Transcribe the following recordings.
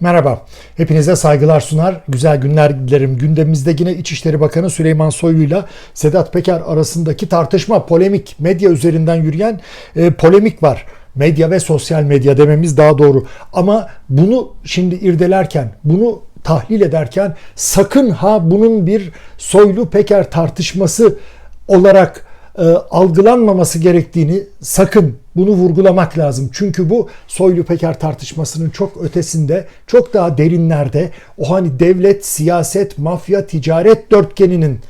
Merhaba, hepinize saygılar sunar, güzel günler dilerim. Gündemimizde yine İçişleri Bakanı Süleyman Soylu ile Sedat Peker arasındaki tartışma, polemik, medya üzerinden yürüyen e, polemik var. Medya ve sosyal medya dememiz daha doğru. Ama bunu şimdi irdelerken, bunu tahlil ederken sakın ha bunun bir Soylu Peker tartışması olarak e, algılanmaması gerektiğini sakın bunu vurgulamak lazım. Çünkü bu Soylu Peker tartışmasının çok ötesinde, çok daha derinlerde o hani devlet, siyaset, mafya, ticaret dörtgeninin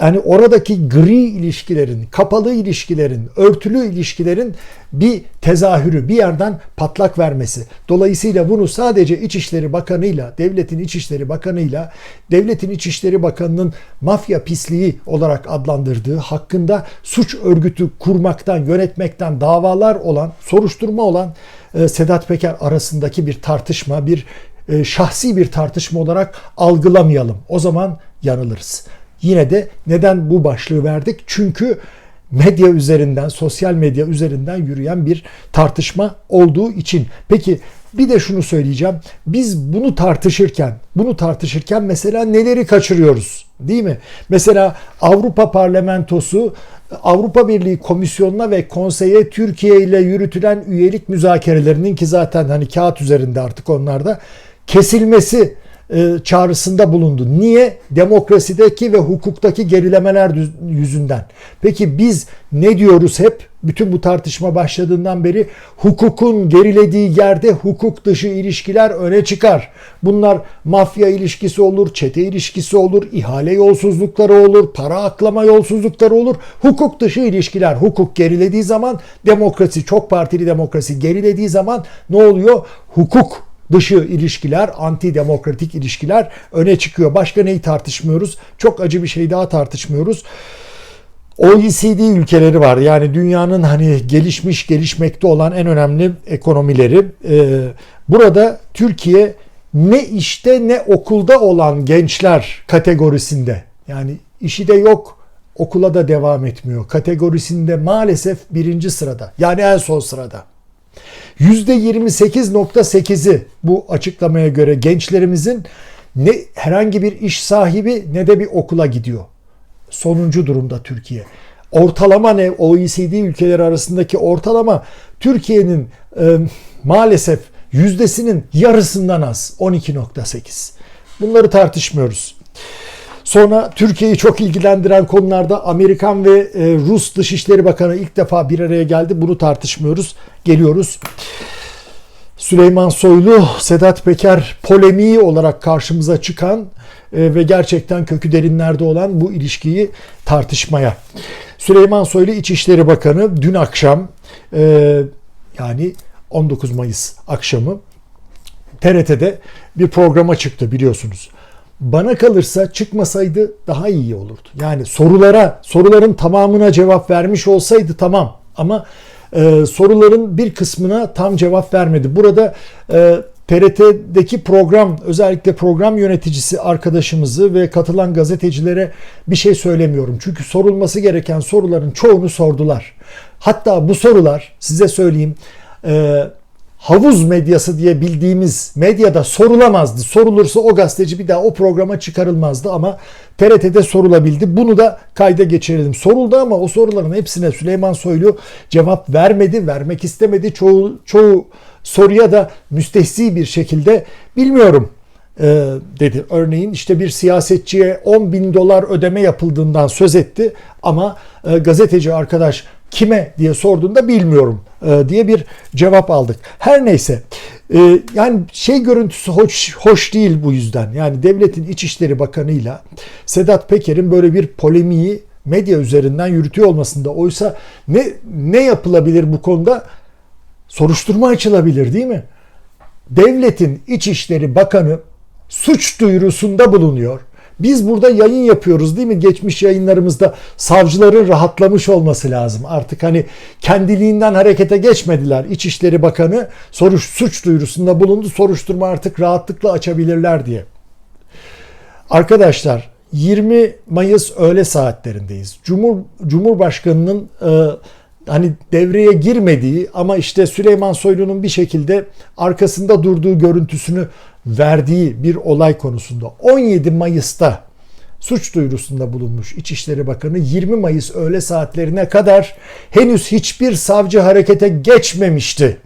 yani oradaki gri ilişkilerin, kapalı ilişkilerin, örtülü ilişkilerin bir tezahürü, bir yerden patlak vermesi. Dolayısıyla bunu sadece İçişleri Bakanı'yla, devletin İçişleri Bakanı'yla, devletin İçişleri Bakanı'nın mafya pisliği olarak adlandırdığı, hakkında suç örgütü kurmaktan, yönetmekten davalar olan, soruşturma olan e, Sedat Peker arasındaki bir tartışma, bir e, şahsi bir tartışma olarak algılamayalım. O zaman yanılırız. Yine de neden bu başlığı verdik? Çünkü medya üzerinden, sosyal medya üzerinden yürüyen bir tartışma olduğu için. Peki bir de şunu söyleyeceğim. Biz bunu tartışırken, bunu tartışırken mesela neleri kaçırıyoruz? Değil mi? Mesela Avrupa Parlamentosu Avrupa Birliği Komisyonu'na ve konseye Türkiye ile yürütülen üyelik müzakerelerinin ki zaten hani kağıt üzerinde artık onlarda kesilmesi e, çağrısında bulundu. Niye? Demokrasideki ve hukuktaki gerilemeler yüzünden. Peki biz ne diyoruz hep? Bütün bu tartışma başladığından beri hukukun gerilediği yerde hukuk dışı ilişkiler öne çıkar. Bunlar mafya ilişkisi olur, çete ilişkisi olur, ihale yolsuzlukları olur, para aklama yolsuzlukları olur. Hukuk dışı ilişkiler, hukuk gerilediği zaman demokrasi, çok partili demokrasi gerilediği zaman ne oluyor? Hukuk dışı ilişkiler, anti demokratik ilişkiler öne çıkıyor. Başka neyi tartışmıyoruz? Çok acı bir şey daha tartışmıyoruz. OECD ülkeleri var. Yani dünyanın hani gelişmiş, gelişmekte olan en önemli ekonomileri. Ee, burada Türkiye ne işte ne okulda olan gençler kategorisinde. Yani işi de yok, okula da devam etmiyor. Kategorisinde maalesef birinci sırada. Yani en son sırada. %28.8'i bu açıklamaya göre gençlerimizin ne herhangi bir iş sahibi ne de bir okula gidiyor. Sonuncu durumda Türkiye. Ortalama ne? OECD ülkeleri arasındaki ortalama Türkiye'nin e, maalesef yüzdesinin yarısından az 12.8. Bunları tartışmıyoruz. Sonra Türkiye'yi çok ilgilendiren konularda Amerikan ve e, Rus Dışişleri Bakanı ilk defa bir araya geldi. Bunu tartışmıyoruz. Geliyoruz. Süleyman Soylu, Sedat Peker polemiği olarak karşımıza çıkan e, ve gerçekten kökü derinlerde olan bu ilişkiyi tartışmaya. Süleyman Soylu İçişleri Bakanı dün akşam e, yani 19 Mayıs akşamı TRT'de bir programa çıktı biliyorsunuz bana kalırsa çıkmasaydı daha iyi olurdu. Yani sorulara, soruların tamamına cevap vermiş olsaydı tamam ama e, soruların bir kısmına tam cevap vermedi. Burada e, TRT'deki program özellikle program yöneticisi arkadaşımızı ve katılan gazetecilere bir şey söylemiyorum. Çünkü sorulması gereken soruların çoğunu sordular. Hatta bu sorular size söyleyeyim e, havuz medyası diye bildiğimiz medyada sorulamazdı. Sorulursa o gazeteci bir daha o programa çıkarılmazdı ama TRT'de sorulabildi. Bunu da kayda geçirelim. Soruldu ama o soruların hepsine Süleyman Soylu cevap vermedi, vermek istemedi. Çoğu, çoğu soruya da müstehzi bir şekilde bilmiyorum e, dedi. Örneğin işte bir siyasetçiye 10 bin dolar ödeme yapıldığından söz etti ama e, gazeteci arkadaş kime diye sorduğunda bilmiyorum e, diye bir cevap aldık. Her neyse e, yani şey görüntüsü hoş, hoş değil bu yüzden. Yani devletin İçişleri Bakanı'yla Sedat Peker'in böyle bir polemiği medya üzerinden yürütüyor olmasında oysa ne ne yapılabilir bu konuda? Soruşturma açılabilir değil mi? Devletin İçişleri Bakanı suç duyurusunda bulunuyor biz burada yayın yapıyoruz değil mi? Geçmiş yayınlarımızda savcıların rahatlamış olması lazım. Artık hani kendiliğinden harekete geçmediler. İçişleri Bakanı soruş, suç duyurusunda bulundu. Soruşturma artık rahatlıkla açabilirler diye. Arkadaşlar 20 Mayıs öğle saatlerindeyiz. Cumhur Cumhurbaşkanının e, hani devreye girmediği ama işte Süleyman Soylu'nun bir şekilde arkasında durduğu görüntüsünü verdiği bir olay konusunda 17 Mayıs'ta suç duyurusunda bulunmuş İçişleri Bakanı 20 Mayıs öğle saatlerine kadar henüz hiçbir savcı harekete geçmemişti.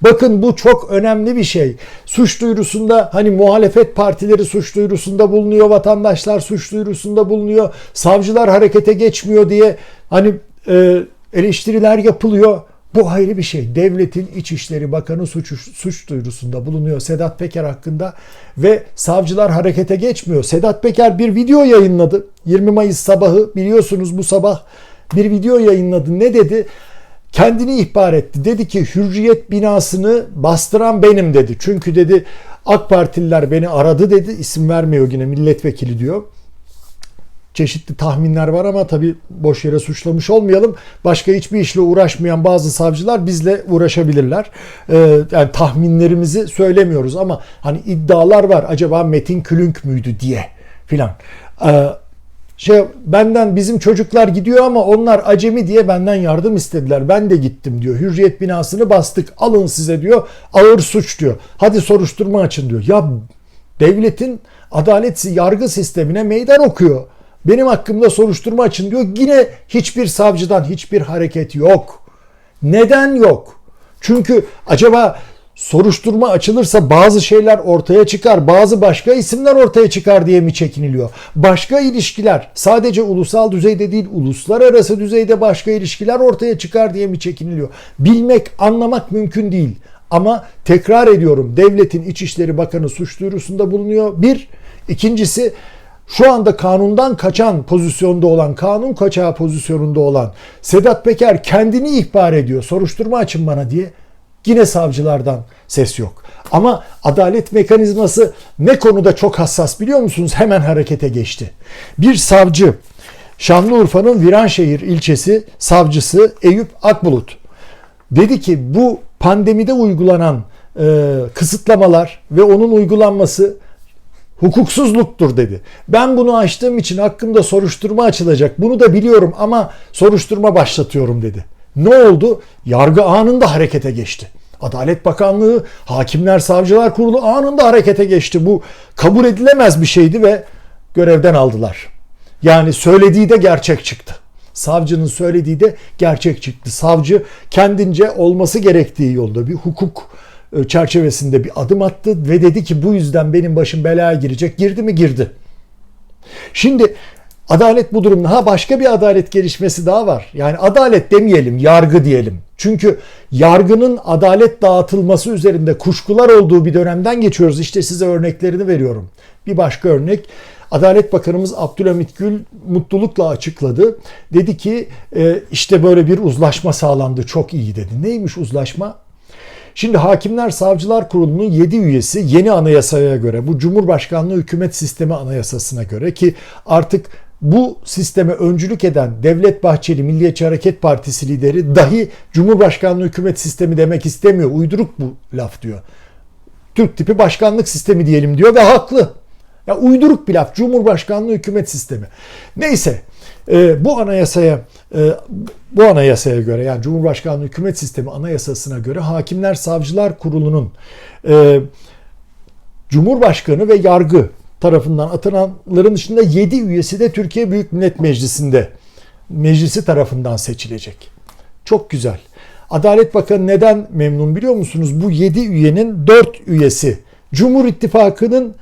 Bakın bu çok önemli bir şey. Suç duyurusunda hani muhalefet partileri suç duyurusunda bulunuyor, vatandaşlar suç duyurusunda bulunuyor, savcılar harekete geçmiyor diye hani e, eleştiriler yapılıyor. Bu ayrı bir şey. Devletin İçişleri Bakanı suç, suç duyurusunda bulunuyor Sedat Peker hakkında ve savcılar harekete geçmiyor. Sedat Peker bir video yayınladı. 20 Mayıs sabahı biliyorsunuz bu sabah bir video yayınladı. Ne dedi? Kendini ihbar etti. Dedi ki Hürriyet binasını bastıran benim dedi. Çünkü dedi AK Partililer beni aradı dedi. İsim vermiyor yine milletvekili diyor çeşitli tahminler var ama tabii boş yere suçlamış olmayalım. Başka hiçbir işle uğraşmayan bazı savcılar bizle uğraşabilirler. Ee, yani tahminlerimizi söylemiyoruz ama hani iddialar var. Acaba Metin Külünk müydü diye filan. Ee, şey benden bizim çocuklar gidiyor ama onlar acemi diye benden yardım istediler. Ben de gittim diyor. Hürriyet binasını bastık. Alın size diyor. Ağır suç diyor. Hadi soruşturma açın diyor. Ya devletin adalet yargı sistemine meydan okuyor. Benim hakkımda soruşturma açın diyor. Yine hiçbir savcıdan hiçbir hareket yok. Neden yok? Çünkü acaba soruşturma açılırsa bazı şeyler ortaya çıkar, bazı başka isimler ortaya çıkar diye mi çekiniliyor? Başka ilişkiler, sadece ulusal düzeyde değil, uluslararası düzeyde başka ilişkiler ortaya çıkar diye mi çekiniliyor? Bilmek, anlamak mümkün değil. Ama tekrar ediyorum, devletin İçişleri Bakanı suç duyurusunda bulunuyor. Bir, ikincisi şu anda kanundan kaçan pozisyonda olan, kanun kaçağı pozisyonunda olan Sedat Peker kendini ihbar ediyor. Soruşturma açın bana diye. Yine savcılardan ses yok. Ama adalet mekanizması ne konuda çok hassas biliyor musunuz? Hemen harekete geçti. Bir savcı Şanlıurfa'nın Viranşehir ilçesi savcısı Eyüp Akbulut dedi ki bu pandemide uygulanan e, kısıtlamalar ve onun uygulanması hukuksuzluktur dedi. Ben bunu açtığım için hakkımda soruşturma açılacak. Bunu da biliyorum ama soruşturma başlatıyorum dedi. Ne oldu? Yargı anında harekete geçti. Adalet Bakanlığı, Hakimler Savcılar Kurulu anında harekete geçti. Bu kabul edilemez bir şeydi ve görevden aldılar. Yani söylediği de gerçek çıktı. Savcının söylediği de gerçek çıktı. Savcı kendince olması gerektiği yolda bir hukuk çerçevesinde bir adım attı ve dedi ki bu yüzden benim başım belaya girecek. Girdi mi? Girdi. Şimdi adalet bu durumda. Ha başka bir adalet gelişmesi daha var. Yani adalet demeyelim, yargı diyelim. Çünkü yargının adalet dağıtılması üzerinde kuşkular olduğu bir dönemden geçiyoruz. İşte size örneklerini veriyorum. Bir başka örnek Adalet Bakanımız Abdülhamit Gül mutlulukla açıkladı. Dedi ki e, işte böyle bir uzlaşma sağlandı çok iyi dedi. Neymiş uzlaşma? Şimdi Hakimler Savcılar Kurulu'nun 7 üyesi yeni anayasaya göre bu Cumhurbaşkanlığı Hükümet Sistemi Anayasasına göre ki artık bu sisteme öncülük eden Devlet Bahçeli Milliyetçi Hareket Partisi lideri dahi Cumhurbaşkanlığı hükümet sistemi demek istemiyor. Uyduruk bu laf diyor. Türk tipi başkanlık sistemi diyelim diyor ve haklı. Ya uyduruk bir laf. Cumhurbaşkanlığı hükümet sistemi. Neyse e, bu anayasaya e, bu anayasaya göre yani Cumhurbaşkanlığı hükümet sistemi anayasasına göre Hakimler Savcılar Kurulu'nun e, Cumhurbaşkanı ve yargı tarafından atananların dışında 7 üyesi de Türkiye Büyük Millet Meclisi'nde meclisi tarafından seçilecek. Çok güzel. Adalet Bakanı neden memnun biliyor musunuz? Bu 7 üyenin 4 üyesi Cumhur İttifakı'nın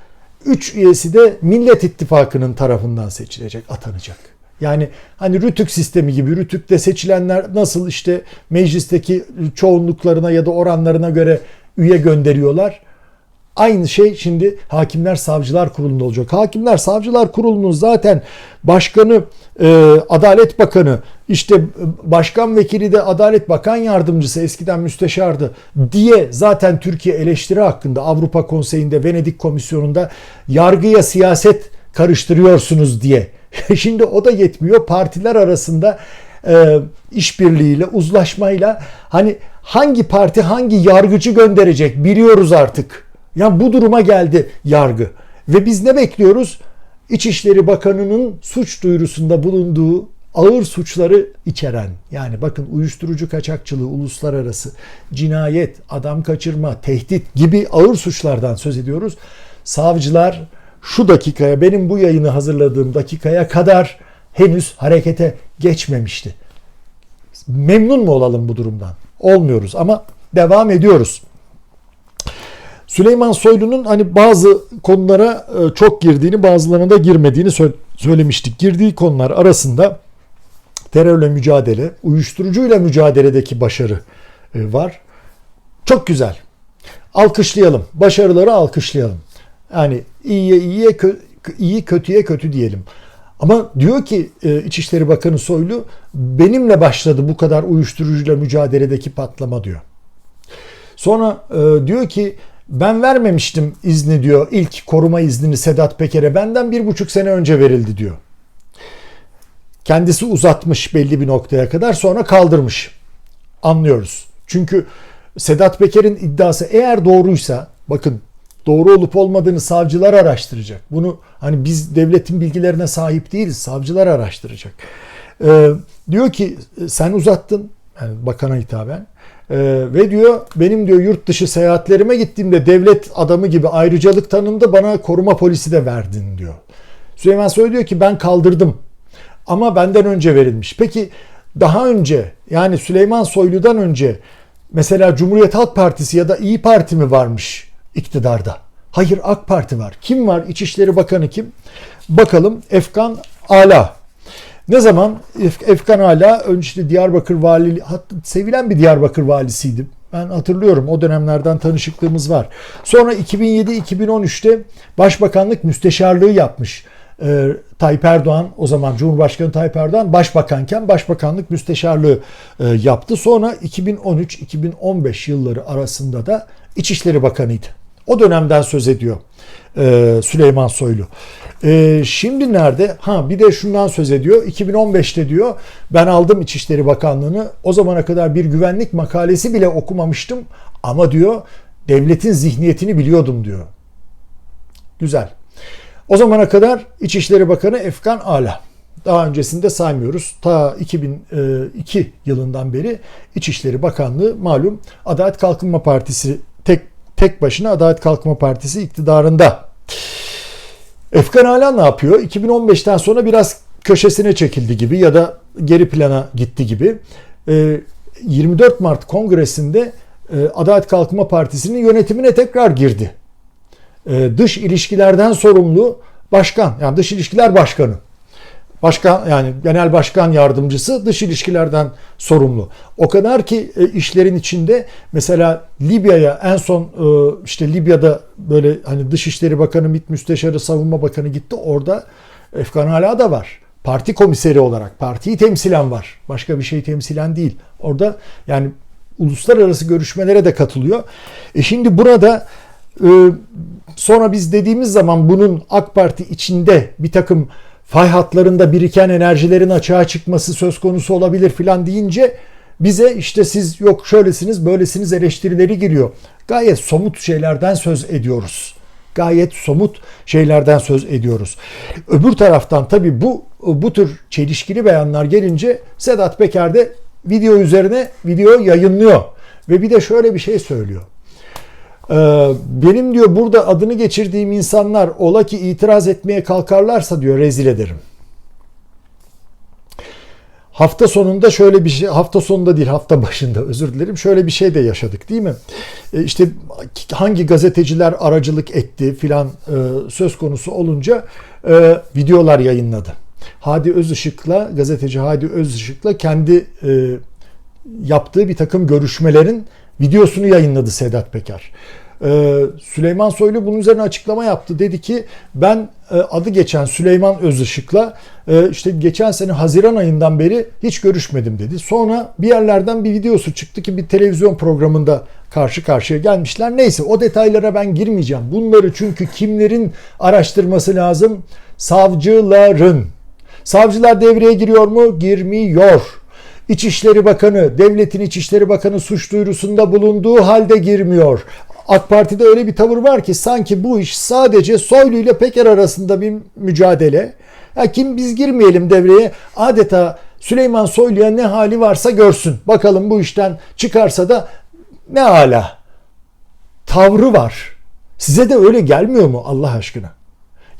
3 üyesi de Millet İttifakı'nın tarafından seçilecek, atanacak. Yani hani rütük sistemi gibi rütükte seçilenler nasıl işte meclisteki çoğunluklarına ya da oranlarına göre üye gönderiyorlar. Aynı şey şimdi Hakimler Savcılar Kurulu'nda olacak. Hakimler Savcılar Kurulu'nun zaten başkanı, e, Adalet Bakanı, işte başkan vekili de Adalet Bakan Yardımcısı eskiden müsteşardı diye zaten Türkiye eleştiri hakkında Avrupa Konseyi'nde Venedik Komisyonu'nda yargıya siyaset karıştırıyorsunuz diye. Şimdi o da yetmiyor. Partiler arasında e, işbirliğiyle, uzlaşmayla hani hangi parti hangi yargıcı gönderecek biliyoruz artık. Ya bu duruma geldi yargı. Ve biz ne bekliyoruz? İçişleri Bakanı'nın suç duyurusunda bulunduğu ağır suçları içeren yani bakın uyuşturucu kaçakçılığı, uluslararası cinayet, adam kaçırma, tehdit gibi ağır suçlardan söz ediyoruz. Savcılar şu dakikaya benim bu yayını hazırladığım dakikaya kadar henüz harekete geçmemişti. Memnun mu olalım bu durumdan? Olmuyoruz ama devam ediyoruz. Süleyman Soylu'nun hani bazı konulara e, çok girdiğini, bazılarına da girmediğini söylemiştik. Girdiği konular arasında terörle mücadele, uyuşturucuyla mücadeledeki başarı e, var. Çok güzel. Alkışlayalım. Başarıları alkışlayalım. Yani iyiye iyiye iyi kötüye kötü diyelim. Ama diyor ki e, İçişleri Bakanı Soylu benimle başladı bu kadar uyuşturucuyla mücadeledeki patlama diyor. Sonra e, diyor ki ben vermemiştim izni diyor ilk koruma iznini Sedat Peker'e benden bir buçuk sene önce verildi diyor. Kendisi uzatmış belli bir noktaya kadar sonra kaldırmış. Anlıyoruz. Çünkü Sedat Peker'in iddiası eğer doğruysa bakın doğru olup olmadığını savcılar araştıracak. Bunu hani biz devletin bilgilerine sahip değiliz. Savcılar araştıracak. Ee, diyor ki sen uzattın yani bakana hitaben. Ee, ve diyor benim diyor yurt dışı seyahatlerime gittiğimde devlet adamı gibi ayrıcalık tanındı bana koruma polisi de verdin diyor. Süleyman Soylu diyor ki ben kaldırdım ama benden önce verilmiş. Peki daha önce yani Süleyman Soylu'dan önce mesela Cumhuriyet Halk Partisi ya da İyi Parti mi varmış iktidarda? Hayır AK Parti var. Kim var? İçişleri Bakanı kim? Bakalım Efkan Ala. Ne zaman Efkan Ala önce işte Diyarbakır vali sevilen bir Diyarbakır valisiydi. Ben hatırlıyorum o dönemlerden tanışıklığımız var. Sonra 2007-2013'te Başbakanlık müsteşarlığı yapmış e, Tayyip Erdoğan o zaman Cumhurbaşkanı Tayyip Erdoğan başbakanken başbakanlık müsteşarlığı e, yaptı. Sonra 2013-2015 yılları arasında da İçişleri Bakanıydı. O dönemden söz ediyor e, Süleyman Soylu. E, şimdi nerede? Ha bir de şundan söz ediyor. 2015'te diyor ben aldım İçişleri Bakanlığı'nı. O zamana kadar bir güvenlik makalesi bile okumamıştım. Ama diyor devletin zihniyetini biliyordum diyor. Güzel. O zamana kadar İçişleri Bakanı Efkan Ala. Daha öncesinde saymıyoruz. Ta 2002 yılından beri İçişleri Bakanlığı malum Adalet Kalkınma Partisi tek başına Adalet Kalkınma Partisi iktidarında. Efkan Ala ne yapıyor? 2015'ten sonra biraz köşesine çekildi gibi ya da geri plana gitti gibi. 24 ee, Mart Kongresi'nde e, Adalet Kalkınma Partisi'nin yönetimine tekrar girdi. E, dış ilişkilerden sorumlu başkan yani dış ilişkiler başkanı. Başkan yani genel başkan yardımcısı dış ilişkilerden sorumlu. O kadar ki e, işlerin içinde mesela Libya'ya en son e, işte Libya'da böyle hani Dışişleri Bakanı, MİT Müsteşarı, Savunma Bakanı gitti. Orada Efkan Hala da var. Parti komiseri olarak partiyi temsilen var. Başka bir şey temsilen değil. Orada yani uluslararası görüşmelere de katılıyor. E şimdi burada e, Sonra biz dediğimiz zaman bunun AK Parti içinde bir takım fay hatlarında biriken enerjilerin açığa çıkması söz konusu olabilir filan deyince bize işte siz yok şöylesiniz böylesiniz eleştirileri giriyor. Gayet somut şeylerden söz ediyoruz. Gayet somut şeylerden söz ediyoruz. Öbür taraftan tabii bu bu tür çelişkili beyanlar gelince Sedat Peker de video üzerine video yayınlıyor ve bir de şöyle bir şey söylüyor. Ee, benim diyor burada adını geçirdiğim insanlar ola ki itiraz etmeye kalkarlarsa diyor rezil ederim. Hafta sonunda şöyle bir şey, hafta sonunda değil hafta başında özür dilerim şöyle bir şey de yaşadık değil mi? E işte hangi gazeteciler aracılık etti filan e, söz konusu olunca e, videolar yayınladı. Hadi Özışık'la gazeteci Hadi Özışık'la kendi e, yaptığı bir takım görüşmelerin videosunu yayınladı Sedat Peker. Ee, Süleyman Soylu bunun üzerine açıklama yaptı. Dedi ki ben e, adı geçen Süleyman Özışık'la e, işte geçen sene Haziran ayından beri hiç görüşmedim dedi. Sonra bir yerlerden bir videosu çıktı ki bir televizyon programında karşı karşıya gelmişler. Neyse o detaylara ben girmeyeceğim. Bunları çünkü kimlerin araştırması lazım? Savcıların. Savcılar devreye giriyor mu? Girmiyor. İçişleri Bakanı, devletin İçişleri Bakanı suç duyurusunda bulunduğu halde girmiyor. AK Parti'de öyle bir tavır var ki sanki bu iş sadece Soylu ile Peker arasında bir mücadele. Ha kim biz girmeyelim devreye. Adeta Süleyman Soylu'ya ne hali varsa görsün. Bakalım bu işten çıkarsa da ne hala. Tavrı var. Size de öyle gelmiyor mu Allah aşkına?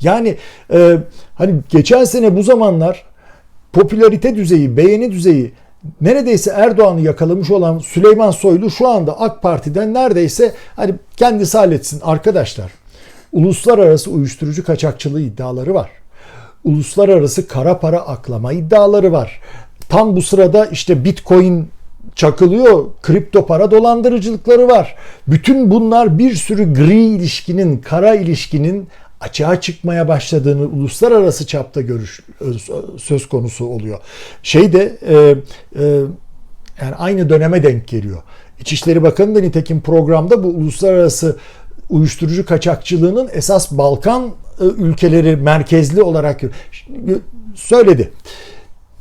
Yani e, hani geçen sene bu zamanlar popülarite düzeyi, beğeni düzeyi neredeyse Erdoğan'ı yakalamış olan Süleyman Soylu şu anda AK Parti'den neredeyse hani kendisi halletsin arkadaşlar. Uluslararası uyuşturucu kaçakçılığı iddiaları var. Uluslararası kara para aklama iddiaları var. Tam bu sırada işte Bitcoin çakılıyor. Kripto para dolandırıcılıkları var. Bütün bunlar bir sürü gri ilişkinin, kara ilişkinin açığa çıkmaya başladığını uluslararası çapta görüş söz konusu oluyor. Şey de e, e, yani aynı döneme denk geliyor. İçişleri Bakanı da nitekim programda bu uluslararası uyuşturucu kaçakçılığının esas Balkan e, ülkeleri merkezli olarak söyledi.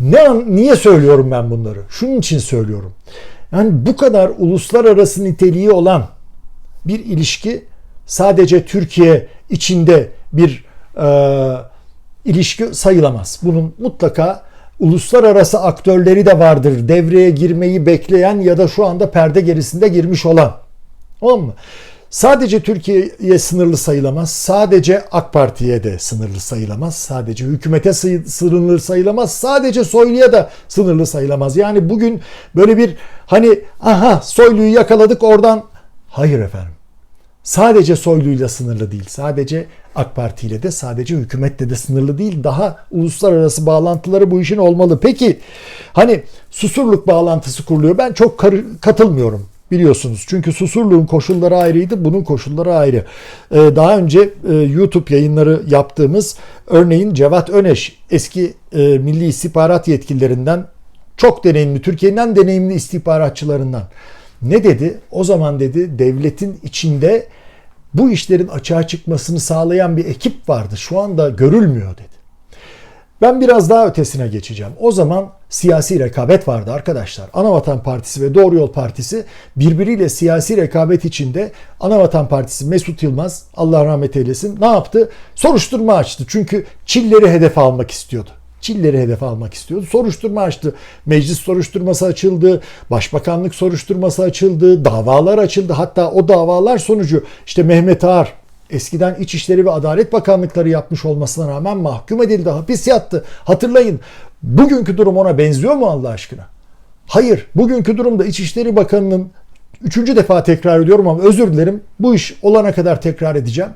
Ne niye söylüyorum ben bunları? Şunun için söylüyorum. Yani bu kadar uluslararası niteliği olan bir ilişki sadece Türkiye içinde bir e, ilişki sayılamaz. Bunun mutlaka uluslararası aktörleri de vardır. Devreye girmeyi bekleyen ya da şu anda perde gerisinde girmiş olan. Tamam mı? Sadece Türkiye'ye sınırlı sayılamaz. Sadece AK Parti'ye de sınırlı sayılamaz. Sadece hükümete sınırlı sayılamaz. Sadece Soylu'ya da sınırlı sayılamaz. Yani bugün böyle bir hani aha Soylu'yu yakaladık oradan. Hayır efendim. Sadece Soylu'yla sınırlı değil. Sadece AK Parti ile de sadece hükümetle de sınırlı değil. Daha uluslararası bağlantıları bu işin olmalı. Peki hani susurluk bağlantısı kuruluyor. Ben çok katılmıyorum biliyorsunuz. Çünkü Susurluğun koşulları ayrıydı, bunun koşulları ayrı. Ee, daha önce e, YouTube yayınları yaptığımız örneğin Cevat Öneş eski e, Milli İstihbarat yetkililerinden çok deneyimli, Türkiye'nin en deneyimli istihbaratçılarından. Ne dedi? O zaman dedi devletin içinde bu işlerin açığa çıkmasını sağlayan bir ekip vardı. Şu anda görülmüyor dedi. Ben biraz daha ötesine geçeceğim. O zaman siyasi rekabet vardı arkadaşlar. Anavatan Partisi ve Doğru Yol Partisi birbiriyle siyasi rekabet içinde Anavatan Partisi Mesut Yılmaz Allah rahmet eylesin ne yaptı? Soruşturma açtı. Çünkü Çilleri hedef almak istiyordu. Çilleri hedef almak istiyordu. Soruşturma açtı. Meclis soruşturması açıldı. Başbakanlık soruşturması açıldı. Davalar açıldı. Hatta o davalar sonucu işte Mehmet Ağar eskiden İçişleri ve Adalet Bakanlıkları yapmış olmasına rağmen mahkum edildi. Hapis yattı. Hatırlayın. Bugünkü durum ona benziyor mu Allah aşkına? Hayır. Bugünkü durumda İçişleri Bakanı'nın üçüncü defa tekrar ediyorum ama özür dilerim. Bu iş olana kadar tekrar edeceğim.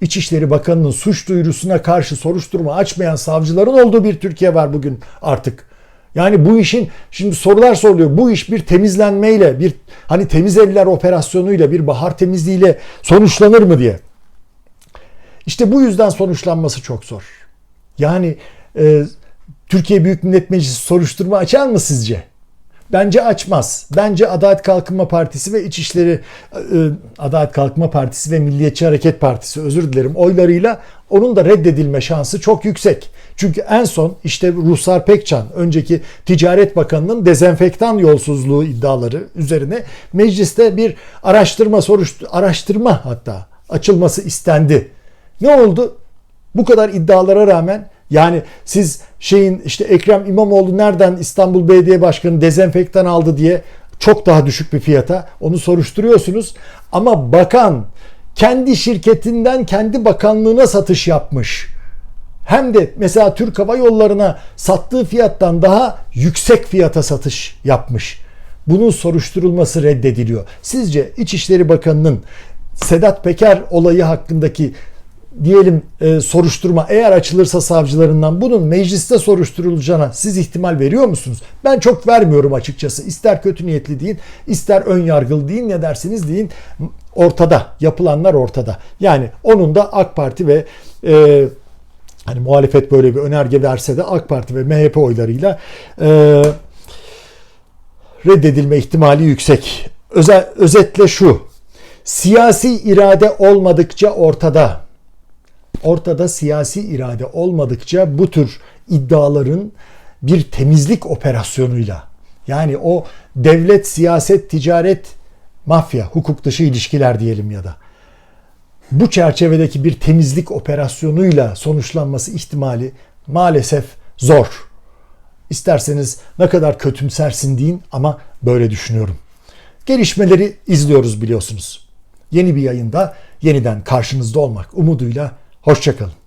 İçişleri Bakanı'nın suç duyurusuna karşı soruşturma açmayan savcıların olduğu bir Türkiye var bugün artık. Yani bu işin şimdi sorular soruluyor. Bu iş bir temizlenmeyle, bir hani temiz eller operasyonuyla, bir bahar temizliğiyle sonuçlanır mı diye. İşte bu yüzden sonuçlanması çok zor. Yani e, Türkiye Büyük Millet Meclisi soruşturma açar mı sizce? Bence açmaz. Bence Adalet Kalkınma Partisi ve İçişleri e, Adalet Kalkınma Partisi ve Milliyetçi Hareket Partisi özür dilerim oylarıyla onun da reddedilme şansı çok yüksek. Çünkü en son işte Ruslar Pekcan önceki Ticaret Bakanı'nın dezenfektan yolsuzluğu iddiaları üzerine mecliste bir araştırma soruştu araştırma hatta açılması istendi. Ne oldu? Bu kadar iddialara rağmen yani siz şeyin işte Ekrem İmamoğlu nereden İstanbul Belediye Başkanı dezenfektan aldı diye çok daha düşük bir fiyata onu soruşturuyorsunuz. Ama bakan kendi şirketinden kendi bakanlığına satış yapmış. Hem de mesela Türk Hava Yolları'na sattığı fiyattan daha yüksek fiyata satış yapmış. Bunun soruşturulması reddediliyor. Sizce İçişleri Bakanı'nın Sedat Peker olayı hakkındaki diyelim e, soruşturma eğer açılırsa savcılarından bunun mecliste soruşturulacağına siz ihtimal veriyor musunuz? Ben çok vermiyorum açıkçası. İster kötü niyetli deyin, ister ön yargılı deyin, ne dersiniz deyin. Ortada, yapılanlar ortada. Yani onun da AK Parti ve e, hani muhalefet böyle bir önerge verse de AK Parti ve MHP oylarıyla e, reddedilme ihtimali yüksek. Özel, özetle şu. Siyasi irade olmadıkça ortada ortada siyasi irade olmadıkça bu tür iddiaların bir temizlik operasyonuyla yani o devlet, siyaset, ticaret, mafya, hukuk dışı ilişkiler diyelim ya da bu çerçevedeki bir temizlik operasyonuyla sonuçlanması ihtimali maalesef zor. İsterseniz ne kadar kötümsersin deyin ama böyle düşünüyorum. Gelişmeleri izliyoruz biliyorsunuz. Yeni bir yayında yeniden karşınızda olmak umuduyla hoşçakalın.